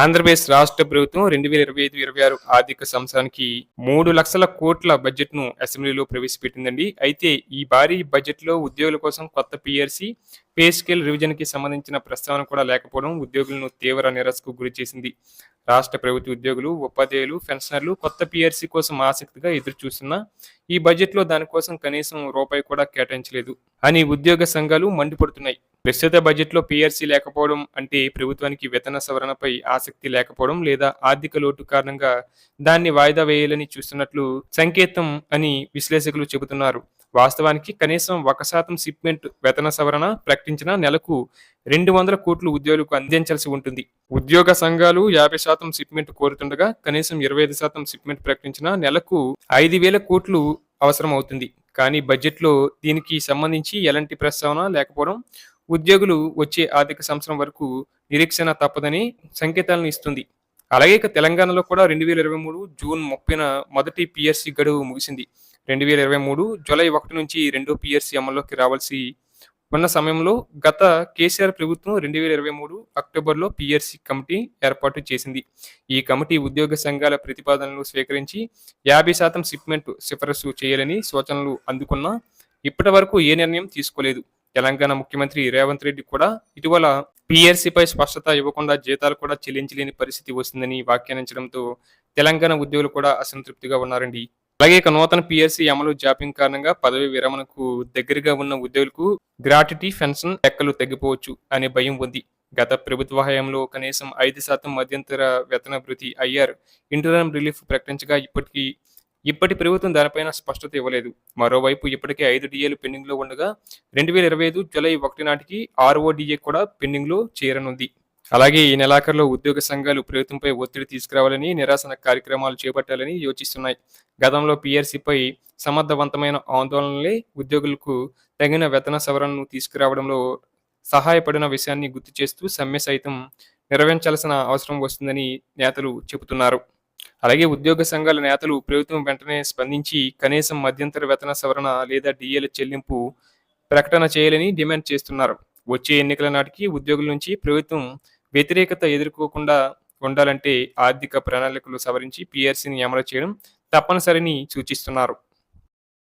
ఆంధ్రప్రదేశ్ రాష్ట్ర ప్రభుత్వం రెండు వేల ఇరవై ఐదు ఇరవై ఆరు ఆర్థిక సంవత్సరానికి మూడు లక్షల కోట్ల బడ్జెట్ను అసెంబ్లీలో ప్రవేశపెట్టిందండి. అయితే ఈ భారీ బడ్జెట్లో ఉద్యోగుల కోసం కొత్త పిఆర్సీ పే స్కేల్ రివిజన్కి సంబంధించిన ప్రస్తావన కూడా లేకపోవడం ఉద్యోగులను తీవ్ర నిరసకు గురి చేసింది. రాష్ట్ర ప్రభుత్వ ఉద్యోగులు ఉపాధ్యాయులు పెన్షనర్లు కొత్త పిఆర్సీ కోసం ఆసక్తిగా ఎదురు చూస్తున్న ఈ బడ్జెట్లో దానికోసం కనీసం రూపాయి కూడా కేటాయించలేదు. అని ఉద్యోగ సంఘాలు మండిపడుతున్నాయి. ప్రస్తుత బడ్జెట్లో పీఆర్సీ లేకపోవడం అంటే ప్రభుత్వానికి వేతన సవరణపై ఆసక్తి లేకపోవడం లేదా ఆర్థిక లోటు కారణంగా దాన్ని వాయిదా వేయాలని చూస్తున్నట్లు సంకేతం అని విశ్లేషకులు చెబుతున్నారు. వాస్తవానికి కనీసం ఒక శాతం సిప్మెంట్ వేతన సవరణ ప్రకటించిన నెలకు రెండు వందల కోట్లు ఉద్యోగులకు అందించాల్సి ఉంటుంది. ఉద్యోగ సంఘాలు యాభై శాతం సిప్మెంట్ కోరుతుండగా కనీసం ఇరవై ఐదు శాతం సిప్మెంట్ ప్రకటించిన నెలకు ఐదు వేల కోట్లు అవసరం అవుతుంది కానీ బడ్జెట్లో దీనికి సంబంధించి ఎలాంటి ప్రస్తావన లేకపోవడం ఉద్యోగులు వచ్చే ఆర్థిక సంవత్సరం వరకు నిరీక్షణ తప్పదని సంకేతాలను ఇస్తుంది. అలాగే ఇక తెలంగాణలో కూడా రెండు వేల ఇరవై మూడు జూన్ ముప్పైన మొదటి పిఎస్సి గడువు ముగిసింది. రెండు వేల ఇరవై మూడు జూలై ఒకటి నుంచి రెండో పిఎస్సి అమల్లోకి రావాల్సి ఉన్న సమయంలో గత కేసీఆర్ ప్రభుత్వం రెండు వేల ఇరవై మూడు అక్టోబర్లో పిఆర్సీ కమిటీ ఏర్పాటు చేసింది. ఈ కమిటీ ఉద్యోగ సంఘాల ప్రతిపాదనలు స్వీకరించి యాభై శాతం షిప్మెంట్ సిఫారసు చేయాలని సూచనలు అందుకున్నా ఇప్పటి వరకు ఏ నిర్ణయం తీసుకోలేదు. తెలంగాణ ముఖ్యమంత్రి రేవంత్ రెడ్డి కూడా ఇటీవల పై స్పష్టత ఇవ్వకుండా జీతాలు కూడా చెల్లించలేని పరిస్థితి వస్తుందని వ్యాఖ్యానించడంతో తెలంగాణ ఉద్యోగులు కూడా అసంతృప్తిగా ఉన్నారండి. అలాగే ఇక నూతన పిఎస్సి అమలు జాప్యం కారణంగా పదవి విరమణకు దగ్గరగా ఉన్న ఉద్యోగులకు గ్రాట్యుటీ పెన్షన్ లెక్కలు తగ్గిపోవచ్చు అనే భయం ఉంది. గత ప్రభుత్వ హయాంలో కనీసం ఐదు శాతం మధ్యంతర వేతన భృతి ఐఆర్ ఇంటర్నల్ రిలీఫ్ ప్రకటించగా ఇప్పటికీ ఇప్పటి ప్రభుత్వం దానిపైన స్పష్టత ఇవ్వలేదు. మరోవైపు ఇప్పటికే ఐదు డిఏలు పెండింగ్లో ఉండగా రెండు వేల ఇరవై ఐదు జూలై ఒకటి నాటికి ఆర్ఓడిఏ కూడా పెండింగ్లో చేరనుంది. అలాగే ఈ నెలాఖరులో ఉద్యోగ సంఘాలు ప్రభుత్వంపై ఒత్తిడి తీసుకురావాలని నిరాశన కార్యక్రమాలు చేపట్టాలని యోచిస్తున్నాయి. గతంలో పిఆర్సీపై సమర్థవంతమైన ఆందోళనలే ఉద్యోగులకు తగిన వేతన సవరణను తీసుకురావడంలో సహాయపడిన విషయాన్ని గుర్తు చేస్తూ సమ్మె సైతం నిర్వహించాల్సిన అవసరం వస్తుందని నేతలు చెబుతున్నారు. అలాగే ఉద్యోగ సంఘాల నేతలు ప్రభుత్వం వెంటనే స్పందించి కనీసం మధ్యంతర వేతన సవరణ లేదా డిఏల చెల్లింపు ప్రకటన చేయాలని డిమాండ్ చేస్తున్నారు. వచ్చే ఎన్నికల నాటికి ఉద్యోగుల నుంచి ప్రభుత్వం వ్యతిరేకత ఎదుర్కోకుండా ఉండాలంటే ఆర్థిక ప్రణాళికలు సవరించి పిఆర్సీని అమలు చేయడం తప్పనిసరిని సూచిస్తున్నారు.